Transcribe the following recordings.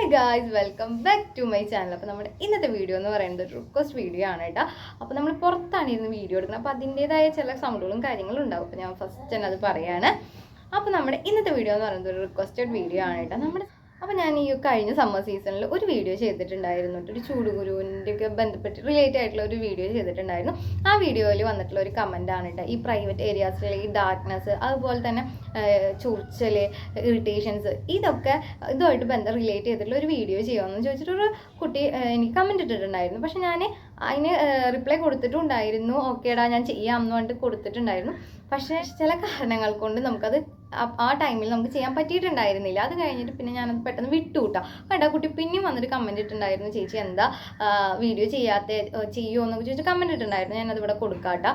Hi guys welcome back to my channel അപ്പോൾ നമ്മുടെ ഇന്നത്തെ വീഡിയോ എന്ന് പറയുന്നത് ഒരു റിക്വസ്റ്റ് വീഡിയോ ആണ് കേട്ടോ അപ്പോൾ നമ്മൾ പുറത്താണ് ഇരുന്ന് വീഡിയോ എടുക്കുന്നത്. അപ്പോൾ അതിന്റേതായ ചില സൗണ്ടുകളും കാര്യങ്ങളും ഉണ്ടാവും. അപ്പോൾ ഞാൻ ഫസ്റ്റ് തന്നെ അത് പറയാണ്. അപ്പോൾ നമ്മുടെ ഇന്നത്തെ വീഡിയോ എന്ന് പറയുന്നത് ഒരു റിക്വസ്റ്റഡ് വീഡിയോ ആണ് കേട്ടോ നമ്മുടെ അപ്പോൾ ഞാൻ ഈ കഴിഞ്ഞ സമ്മർ സീസണിൽ ഒരു വീഡിയോ ചെയ്തിട്ടുണ്ടായിരുന്നു. ഒരു ചൂടുകുരുവിന്റെ ഒക്കെ ബന്ധപ്പെട്ട് റിലേറ്റ് ആയിട്ടുള്ള ഒരു വീഡിയോ ചെയ്തിട്ടുണ്ടായിരുന്നു. ആ വീഡിയോയിൽ വന്നിട്ടുള്ള ഒരു കമന്റ് ആണ് കേട്ടോ. ഈ പ്രൈവറ്റ് ഏരിയാസിലെ ഈ ഡാർക്ക്നെസ് അതുപോലെ തന്നെ ചൊറിച്ചൽ ഇറിറ്റേഷൻസ് ഇതൊക്കെ ഇതുമായിട്ട് ബന്ധം റിലേറ്റ് ചെയ്തിട്ടുള്ള ഒരു വീഡിയോ ചെയ്യുമെന്ന് ചോദിച്ചിട്ടൊരു കുട്ടി എനിക്ക് കമന്റ് ഇട്ടിട്ടുണ്ടായിരുന്നു. പക്ഷേ ഞാൻ അതിന് റിപ്ലൈ കൊടുത്തിട്ടുണ്ടായിരുന്നു. ഓക്കേടാ ഞാൻ ചെയ്യാമെന്ന് പറഞ്ഞിട്ട് കൊടുത്തിട്ടുണ്ടായിരുന്നു. പക്ഷേ ചില കാരണങ്ങൾ കൊണ്ട് നമുക്കത് ആ- ടൈമിൽ നമുക്ക് ചെയ്യാൻ പറ്റിയിട്ടുണ്ടായിരുന്നില്ല. അത് കഴിഞ്ഞിട്ട് പിന്നെ ഞാനത് പെട്ടെന്ന് വിട്ടുകൂട്ടാം കേട്ടോ കുട്ടി പിന്നെയും വന്നിട്ട് കമന്റ് ഇട്ടുണ്ടായിരുന്നു ചേച്ചി എന്താ വീഡിയോ ചെയ്യാത്ത ചെയ്യുമോ എന്നൊക്കെ ചോദിച്ചിട്ട് കമന്റ് ഇട്ടുണ്ടായിരുന്നു ഞാനത് ഇവിടെ കൊടുക്കാട്ടോ.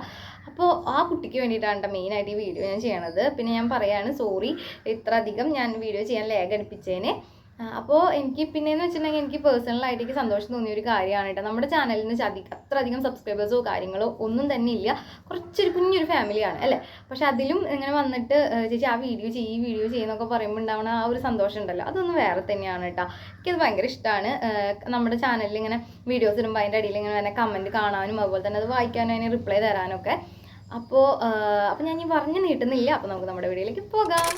അപ്പോൾ ആ കുട്ടിക്ക് വേണ്ടിയിട്ടാണ് മെയിനായിട്ട് ഈ വീഡിയോ ഞാൻ ചെയ്യണത്. പിന്നെ ഞാൻ പറയാണ് സോറി ഇത്ര അധികം ഞാൻ വീഡിയോ ചെയ്യാൻ ലേഖ അടുപ്പിച്ചേനെ. അപ്പോൾ എനിക്ക് പിന്നെയെന്ന് വെച്ചിട്ടുണ്ടെങ്കിൽ എനിക്ക് പേഴ്സണലായിട്ട് എനിക്ക് സന്തോഷം തോന്നിയ ഒരു കാര്യമാണ് കേട്ടോ നമ്മുടെ ചാനലിന് അധികം അത്ര അധികം സബ്സ്ക്രൈബേഴ്സോ കാര്യങ്ങളോ ഒന്നും തന്നെ ഇല്ല. കുറച്ചൊരു കുഞ്ഞൊരു ഫാമിലിയാണ് അല്ലേ? പക്ഷെ അതിലും ഇങ്ങനെ വന്നിട്ട് ചേച്ചി ആ വീഡിയോ ചെയ്യ് ഈ വീഡിയോ ചെയ്യുന്നൊക്കെ പറയുമ്പോൾ ഉണ്ടാവുന്ന ആ ഒരു സന്തോഷം ഉണ്ടല്ലോ. അതൊന്നും വേറെ തന്നെയാണ് കേട്ടോ എനിക്കത് ഭയങ്കര ഇഷ്ടമാണ് നമ്മുടെ ചാനലിൽ ഇങ്ങനെ വീഡിയോസ് ഇടുമ്പോൾ അതിന്റെ അടിയിൽ ഇങ്ങനെ തന്നെ കമന്റ് കാണാനും അതുപോലെ തന്നെ അത് വായിക്കാനും അതിന് റിപ്ലൈ തരാനൊക്കെ. അപ്പോൾ അപ്പോൾ ഞാൻ ഈ പറഞ്ഞു നീട്ടുന്നില്ല. അപ്പോൾ നമുക്ക് നമ്മുടെ വീഡിയോയിലേക്ക് പോകാം.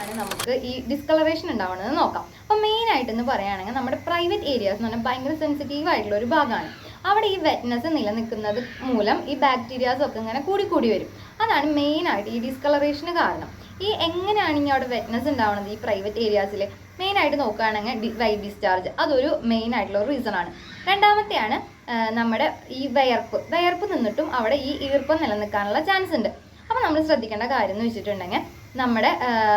ആണ് നമുക്ക് ഈ ഡിസ്കളറേഷൻ ഉണ്ടാവുന്നത് നോക്കാം. അപ്പോൾ മെയിൻ ആയിട്ട് എന്ന് പറയുകയാണെങ്കിൽ നമ്മുടെ പ്രൈവറ്റ് ഏരിയാസ് എന്ന് പറഞ്ഞാൽ ഭയങ്കര സെൻസിറ്റീവ് ആയിട്ടുള്ള ഒരു ഭാഗമാണ്. അവിടെ ഈ വെറ്റ്നസ് നിലനിൽക്കുന്നത് മൂലം ഈ ബാക്ടീരിയാസ് ഒക്കെ ഇങ്ങനെ കൂടി കൂടി വരും. അതാണ് മെയിൻ ആയിട്ട് ഈ ഡിസ്കളറേഷന് കാരണം. ഈ എങ്ങനെയാണ് ഇനി അവിടെ വെറ്റ്നസ് ഉണ്ടാവുന്നത് ഈ പ്രൈവറ്റ് ഏരിയാസിൽ മെയിൻ ആയിട്ട് നോക്കുകയാണെങ്കിൽ വൈ ഡിസ്ചാർജ് അതൊരു മെയിൻ ആയിട്ടുള്ള ഒരു റീസൺ ആണ്. രണ്ടാമത്തെയാണ് നമ്മുടെ ഈ വയർപ്പ്. വയർപ്പ് നിന്നിട്ടും അവിടെ ഈ ഈർപ്പം നിലനിൽക്കാനുള്ള ചാൻസ് ഉണ്ട്. അപ്പോൾ നമ്മൾ ശ്രദ്ധിക്കേണ്ട കാര്യം എന്ന് വെച്ചിട്ടുണ്ടെങ്കിൽ നമ്മുടെ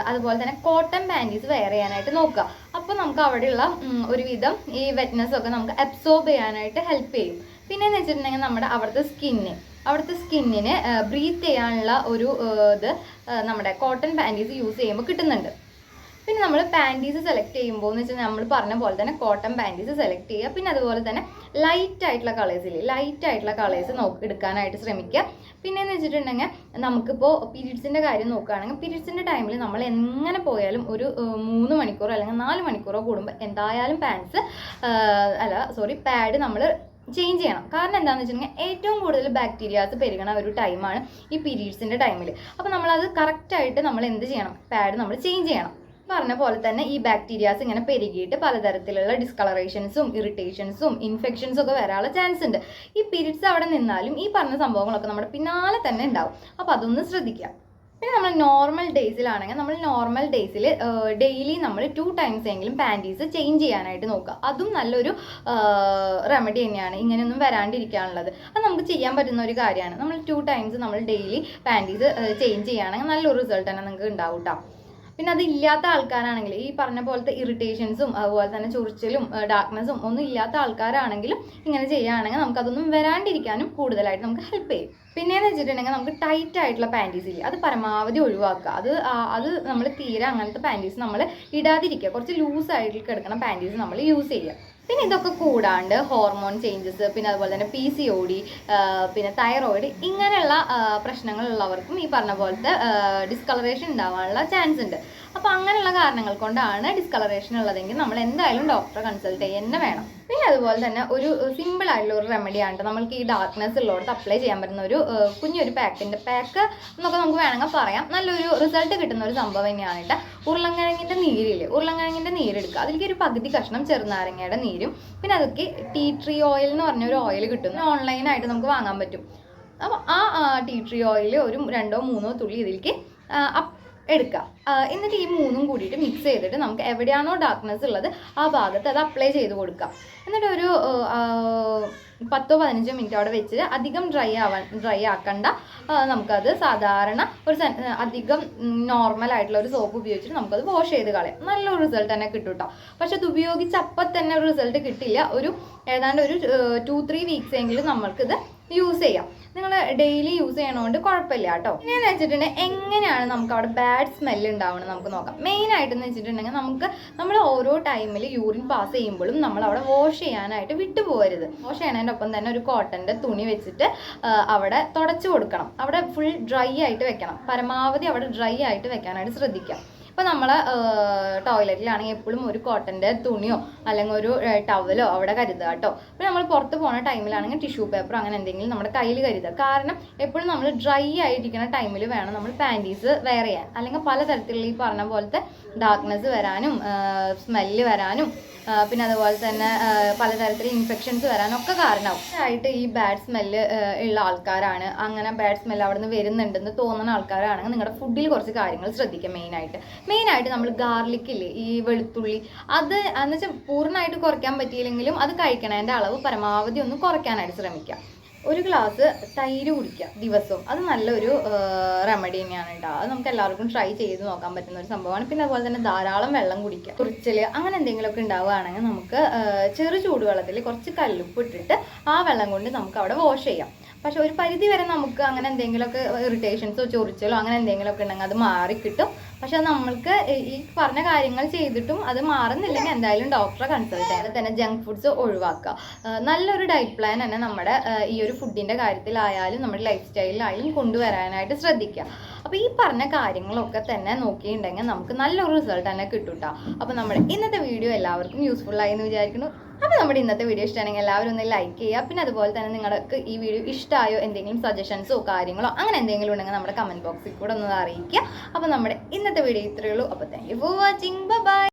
അതുപോലെ തന്നെ കോട്ടൺ പാന്റീസ് വെയർ ചെയ്യാനായിട്ട് നോക്കുക. അപ്പോൾ നമുക്ക് അവിടെയുള്ള ഒരുവിധം ഈ വെറ്റ്നസ് ഒക്കെ നമുക്ക് അബ്സോർബ് ചെയ്യാനായിട്ട് ഹെൽപ്പ് ചെയ്യും. പിന്നെ എന്ന് വെച്ചിട്ടുണ്ടെങ്കിൽ നമ്മുടെ അവിടുത്തെ സ്കിന്ന് അവിടുത്തെ സ്കിന്നിന് ബ്രീത്ത് ചെയ്യാനുള്ള ഒരു ഇത് നമ്മുടെ കോട്ടൺ പാന്റീസ് യൂസ് ചെയ്യുമ്പോൾ കിട്ടുന്നുണ്ട്. പിന്നെ നമ്മൾ പാന്റീസ് സെലക്ട് ചെയ്യുമ്പോൾ എന്ന് വെച്ചാൽ നമ്മൾ പറഞ്ഞ പോലെ തന്നെ കോട്ടൺ പാന്റീസ് സെലക്ട് ചെയ്യുക. പിന്നെ അതുപോലെ തന്നെ ലൈറ്റ് ആയിട്ടുള്ള കളേഴ്സിൽ ലൈറ്റ് ആയിട്ടുള്ള കളേഴ്സ് നോക്കി എടുക്കാനായിട്ട് ശ്രമിക്കുക പിന്നെ എന്ന് വെച്ചിട്ടുണ്ടെങ്കിൽ നമുക്കിപ്പോൾ പീരീഡ്സിന്റെ കാര്യം നോക്കുകയാണെങ്കിൽ പീരീഡ്സിന്റെ ടൈമിൽ നമ്മൾ എങ്ങനെ പോയാലും ഒരു മൂന്ന് മണിക്കൂറോ അല്ലെങ്കിൽ നാല് മണിക്കൂറോ കൂടുമ്പോൾ എന്തായാലും പാൻസ് അല്ല സോറി പാഡ് നമ്മൾ ചേഞ്ച് ചെയ്യണം. കാരണം എന്താണെന്ന് വെച്ചിട്ടുണ്ടെങ്കിൽ ഏറ്റവും കൂടുതൽ ബാക്ടീരിയാസ് പെരുകണ ഒരു ടൈമാണ് ഈ പീരീഡ്സിന്റെ ടൈമിൽ അപ്പോൾ നമ്മളത് കറക്റ്റായിട്ട് നമ്മൾ എന്ത് ചെയ്യണം? പാഡ് നമ്മൾ ചേഞ്ച് ചെയ്യണം. പറഞ്ഞ പോലെ തന്നെ ഈ ബാക്ടീരിയാസ് ഇങ്ങനെ പെരുകിയിട്ട് പലതരത്തിലുള്ള ഡിസ്കളറേഷൻസും ഇറിറ്റേഷൻസും ഇൻഫെക്ഷൻസും ഒക്കെ വരാനുള്ള ചാൻസ് ഉണ്ട്. ഈ പിരിഡ്സ് അവിടെ നിന്നാലും ഈ പറഞ്ഞ സംഭവങ്ങളൊക്കെ നമ്മുടെ പിന്നാലെ തന്നെ ഉണ്ടാവും. അപ്പോൾ അതൊന്ന് ശ്രദ്ധിക്കുക. പിന്നെ നമ്മൾ നോർമൽ ഡേയ്സിലാണെങ്കിൽ നമ്മൾ നോർമൽ ഡേയ്സിൽ ഡെയിലി നമ്മൾ ടു ടൈംസ് എങ്കിലും പാന്റീസ് ചേഞ്ച് ചെയ്യാനായിട്ട് നോക്കുക. അതും നല്ലൊരു റെമഡി തന്നെയാണ്. ഇങ്ങനെയൊന്നും വരാണ്ടിരിക്കാനുള്ളത്. അത് നമുക്ക് ചെയ്യാൻ പറ്റുന്ന ഒരു കാര്യമാണ്. നമ്മൾ ടു ടൈംസ് നമ്മൾ ഡെയിലി പാന്റീസ് ചേഞ്ച് ചെയ്യുകയാണെങ്കിൽ നല്ലൊരു റിസൾട്ട് തന്നെ നിങ്ങൾക്ക് ഉണ്ടാവും കേട്ടോ പിന്നെ അത് ഇല്ലാത്ത ആൾക്കാരാണെങ്കിൽ ഈ പറഞ്ഞ പോലത്തെ ഇറിറ്റേഷൻസും അതുപോലെ തന്നെ ചൊറിച്ചിലും ഡാർക്ക്നെസ്സും ഒന്നും ഇല്ലാത്ത ആൾക്കാരാണെങ്കിലും ഇങ്ങനെ ചെയ്യുകയാണെങ്കിൽ നമുക്കതൊന്നും വരാണ്ടിരിക്കാനും കൂടുതലായിട്ട് നമുക്ക് ഹെൽപ്പ് ചെയ്യും. പിന്നെയെന്ന് വെച്ചിട്ടുണ്ടെങ്കിൽ നമുക്ക് ടൈറ്റ് ആയിട്ടുള്ള പാന്റീസ് ഇല്ല അത് പരമാവധി ഒഴിവാക്കുക. അത് അത് നമ്മൾ തീരെ അങ്ങനത്തെ പാന്റീസ് നമ്മൾ ഇടാതിരിക്കുക. കുറച്ച് ലൂസ് ആയിട്ട് കിടക്കുന്ന പാന്റീസ് നമ്മൾ യൂസ് ചെയ്യുക. പിന്നെ ഇതൊക്കെ കൂടാണ്ട് ഹോർമോൺ ചേഞ്ചസ് പിന്നെ അതുപോലെ തന്നെ പി സി ഒ ഡി പിന്നെ തൈറോയിഡ് ഇങ്ങനെയുള്ള പ്രശ്നങ്ങളുള്ളവർക്കും ഈ പറഞ്ഞ പോലത്തെ ഡിസ്കളറേഷൻ ഉണ്ടാവാനുള്ള ചാൻസ് ഉണ്ട്. അപ്പോൾ അങ്ങനെയുള്ള കാരണങ്ങൾ കൊണ്ടാണ് ഡിസ്കളറേഷൻ ഉള്ളതെങ്കിൽ നമ്മൾ എന്തായാലും ഡോക്ടറെ കൺസൾട്ട് ചെയ്യുക തന്നെ വേണം. പിന്നെ അതുപോലെ തന്നെ ഒരു സിമ്പിൾ ആയിട്ടുള്ള ഒരു റെമഡിയാണ് ട്ടോ. നമുക്ക് ഈ ഡാർക്ക്നെസ് ഉള്ളവർക്ക് അപ്ലൈ ചെയ്യാൻ പറ്റുന്ന ഒരു കുഞ്ഞൊരു പാക്കിന്റെ പാക്ക് എന്നൊക്കെ നമുക്ക് വേണമെങ്കിൽ പറയാം. നല്ലൊരു റിസൾട്ട് കിട്ടുന്ന ഒരു സംഭവം തന്നെയാണ് കേട്ടോ ഉരുളൻകിഴങ്ങിന്റെ നീരില്ലേ? ഉരുളൻകിഴങ്ങിന്റെ നീരെടുക്കുക. അതിലേക്ക് ഒരു പകുതി കഷ്ണം ചെറുനാരങ്ങയുടെ നീരും പിന്നെ അതൊക്കെ ടീ ട്രീ ഓയിൽ എന്ന് പറഞ്ഞ ഒരു ഓയിൽ കിട്ടും. ഓൺലൈനായിട്ട് നമുക്ക് വാങ്ങാൻ പറ്റും. അപ്പോൾ ആ ടീ ട്രീ ഓയിൽ ഒരു രണ്ടോ മൂന്നോ തുള്ളി ഇതിലേക്ക് ആ, എന്നിട്ട് ഈ മൂന്നും കൂടിയിട്ട് മിക്സ് ചെയ്തിട്ട് നമുക്ക് എവിടെയാണോ ഡാർക്ക്നെസ് ഉള്ളത് ആ ഭാഗത്ത് അത് അപ്ലൈ ചെയ്ത് കൊടുക്കാം. എന്നിട്ട് ഒരു പത്തോ പതിനഞ്ചോ മിനിറ്റ് അവിടെ വെച്ചിട്ട് അധികം ഡ്രൈ ആവാൻ ഡ്രൈ ആക്കണ്ട. നമുക്കത് സാധാരണ ഒരു അധികം നോർമൽ ആയിട്ടുള്ള ഒരു സോപ്പ് ഉപയോഗിച്ചിട്ട് നമുക്കത് വാഷ് ചെയ്ത് കളയാം. നല്ലൊരു റിസൾട്ട് തന്നെ കിട്ടും കേട്ടോ പക്ഷെ അത് ഉപയോഗിച്ച് അപ്പം തന്നെ ഒരു റിസൾട്ട് കിട്ടില്ല. ഒരു ഏതാണ്ട് ഒരു ടു ത്രീ വീക്സ് എങ്കിലും നമ്മൾക്കിത് യൂസ് ചെയ്യാം. നിങ്ങൾ ഡെയിലി യൂസ് ചെയ്യണോണ്ട് കുഴപ്പമില്ല കേട്ടോ പിന്നെയെന്ന് വെച്ചിട്ടുണ്ടെങ്കിൽ എങ്ങനെയാണ് നമുക്ക് അവിടെ ബാഡ് സ്മെല്ല് ഉണ്ടാവുന്നത് നമുക്ക് നോക്കാം. മെയിൻ ആയിട്ടെന്ന് വെച്ചിട്ടുണ്ടെങ്കിൽ നമുക്ക് നമ്മൾ ഓരോ ടൈമിൽ യൂറിൻ പാസ് ചെയ്യുമ്പോഴും നമ്മൾ അവിടെ വാഷ് ചെയ്യാനായിട്ട് വിട്ടുപോകരുത്. വാഷ് ചെയ്യണതിന്റെ ഒപ്പം തന്നെ ഒരു കോട്ടന്റെ തുണി വെച്ചിട്ട് അവിടെ തുടച്ചു കൊടുക്കണം. അവിടെ ഫുൾ ഡ്രൈ ആയിട്ട് വെക്കണം. പരമാവധി അവിടെ ഡ്രൈ ആയിട്ട് വെക്കാനായിട്ട് ശ്രദ്ധിക്കാം. ഇപ്പോൾ നമ്മൾ ടോയ്ലറ്റിലാണെങ്കിൽ എപ്പോഴും ഒരു കോട്ടന്റെ തുണിയോ അല്ലെങ്കിൽ ഒരു ടവലോ അവിടെ കരുതുക കേട്ടോ. അപ്പോൾ നമ്മൾ പുറത്ത് പോകുന്ന ടൈമിലാണെങ്കിൽ ടിഷ്യൂ പേപ്പറോ അങ്ങനെ എന്തെങ്കിലും നമ്മുടെ കയ്യിൽ കരുതുക. കാരണം എപ്പോഴും നമ്മൾ ഡ്രൈ ആയിരിക്കുന്ന ടൈമിൽ വേണം നമ്മൾ പാന്റീസ് വെയർ ചെയ്യാൻ. അല്ലെങ്കിൽ പലതരത്തിലുള്ള ഈ പറഞ്ഞ പോലത്തെ ഡാർക്ക്നെസ് വരാനും സ്മെല്ല് വരാനും പിന്നെ അതുപോലെ തന്നെ പലതരത്തിൽ ഇൻഫെക്ഷൻസ് വരാനൊക്കെ കാരണമാവും ആയിട്ട് ഈ ബാഡ് സ്മെല്ല് ഉള്ള ആൾക്കാരാണ്. അങ്ങനെ ബാഡ് സ്മെല്ല് അവിടെ നിന്ന് വരുന്നുണ്ടെന്ന് തോന്നുന്ന ആൾക്കാരാണെങ്കിൽ നിങ്ങളുടെ ഫുഡിൽ കുറച്ച് കാര്യങ്ങൾ ശ്രദ്ധിക്കുക മെയിനായിട്ട് മെയിനായിട്ട് നമ്മൾ ഗാർലിക് ഇല്ലേ ഈ വെളുത്തുള്ളി അത് എന്ന് വെച്ചാൽ പൂർണമായിട്ട് കുറയ്ക്കാൻ പറ്റിയില്ലെങ്കിലും അത് കഴിക്കണതിന്റെ അളവ് പരമാവധി ഒന്ന് കുറയ്ക്കാനായിട്ട് ശ്രമിക്കുക. ഒരു ഗ്ലാസ് തൈര് കുടിക്കുക ദിവസവും. അത് നല്ലൊരു റെമഡി തന്നെയാണ് കേട്ടോ അത് നമുക്ക് എല്ലാവർക്കും ട്രൈ ചെയ്ത് നോക്കാൻ പറ്റുന്ന ഒരു സംഭവമാണ്. പിന്നെ അതുപോലെ തന്നെ ധാരാളം വെള്ളം കുടിക്കുക കുറിച്ചൽ അങ്ങനെ എന്തെങ്കിലുമൊക്കെ ഉണ്ടാവുകയാണെങ്കിൽ നമുക്ക് ചെറു ചൂടുവെള്ളത്തിൽ കുറച്ച് കല്ലുപ്പ് ഇട്ടിട്ട് ആ വെള്ളം കൊണ്ട് നമുക്ക് അവിടെ വാഷ് ചെയ്യാം. പക്ഷെ ഒരു പരിധി വരെ നമുക്ക് അങ്ങനെ എന്തെങ്കിലുമൊക്കെ ഇറിറ്റേഷൻസോ ചൊറിച്ചലോ അങ്ങനെ എന്തെങ്കിലുമൊക്കെ ഉണ്ടെങ്കിൽ അത് മാറിക്കിട്ടും പക്ഷെ നമ്മൾക്ക് ഈ പറഞ്ഞ കാര്യങ്ങൾ ചെയ്തിട്ടും അത് മാറുന്നില്ലെങ്കിൽ എന്തായാലും ഡോക്ടറെ കൺസൾട്ട് ചെയ്യാതെ തന്നെ ജങ്ക് ഫുഡ്സ് ഒഴിവാക്കുക. നല്ലൊരു ഡയറ്റ് പ്ലാൻ തന്നെ നമ്മുടെ ഈ ഒരു ഫുഡിന്റെ കാര്യത്തിലായാലും നമ്മുടെ ലൈഫ് സ്റ്റൈലിലായാലും കൊണ്ടുവരാനായിട്ട് ശ്രദ്ധിക്കുക. അപ്പോൾ ഈ പറഞ്ഞ കാര്യങ്ങളൊക്കെ തന്നെ നോക്കിയിട്ടുണ്ടെങ്കിൽ നമുക്ക് നല്ലൊരു റിസൾട്ട് തന്നെ കിട്ടും കേട്ടോ അപ്പോൾ നമ്മുടെ ഇന്നത്തെ വീഡിയോ എല്ലാവർക്കും യൂസ്ഫുൾ ആയി എന്ന് വിചാരിക്കുന്നു. അപ്പോൾ നമ്മുടെ ഇന്നത്തെ വീഡിയോ. ഇഷ്ടമാണെങ്കിൽ എല്ലാവരും ഒന്ന് ലൈക്ക് ചെയ്യുക. പിന്നെ അതുപോലെ തന്നെ നിങ്ങൾക്ക് ഈ വീഡിയോ ഇഷ്ടമായോ എന്തെങ്കിലും സജഷൻസോ കാര്യങ്ങളോ അങ്ങനെ എന്തെങ്കിലും ഉണ്ടെങ്കിൽ നമ്മുടെ കമന്റ് ബോക്സിൽ കൂടെ ഒന്ന് അറിയിക്കുക. അപ്പോൾ നമ്മുടെ ഇന്നത്തെ വീഡിയോ ഇത്രയേ ഉള്ളൂ. അപ്പോൾ thank you for watching bye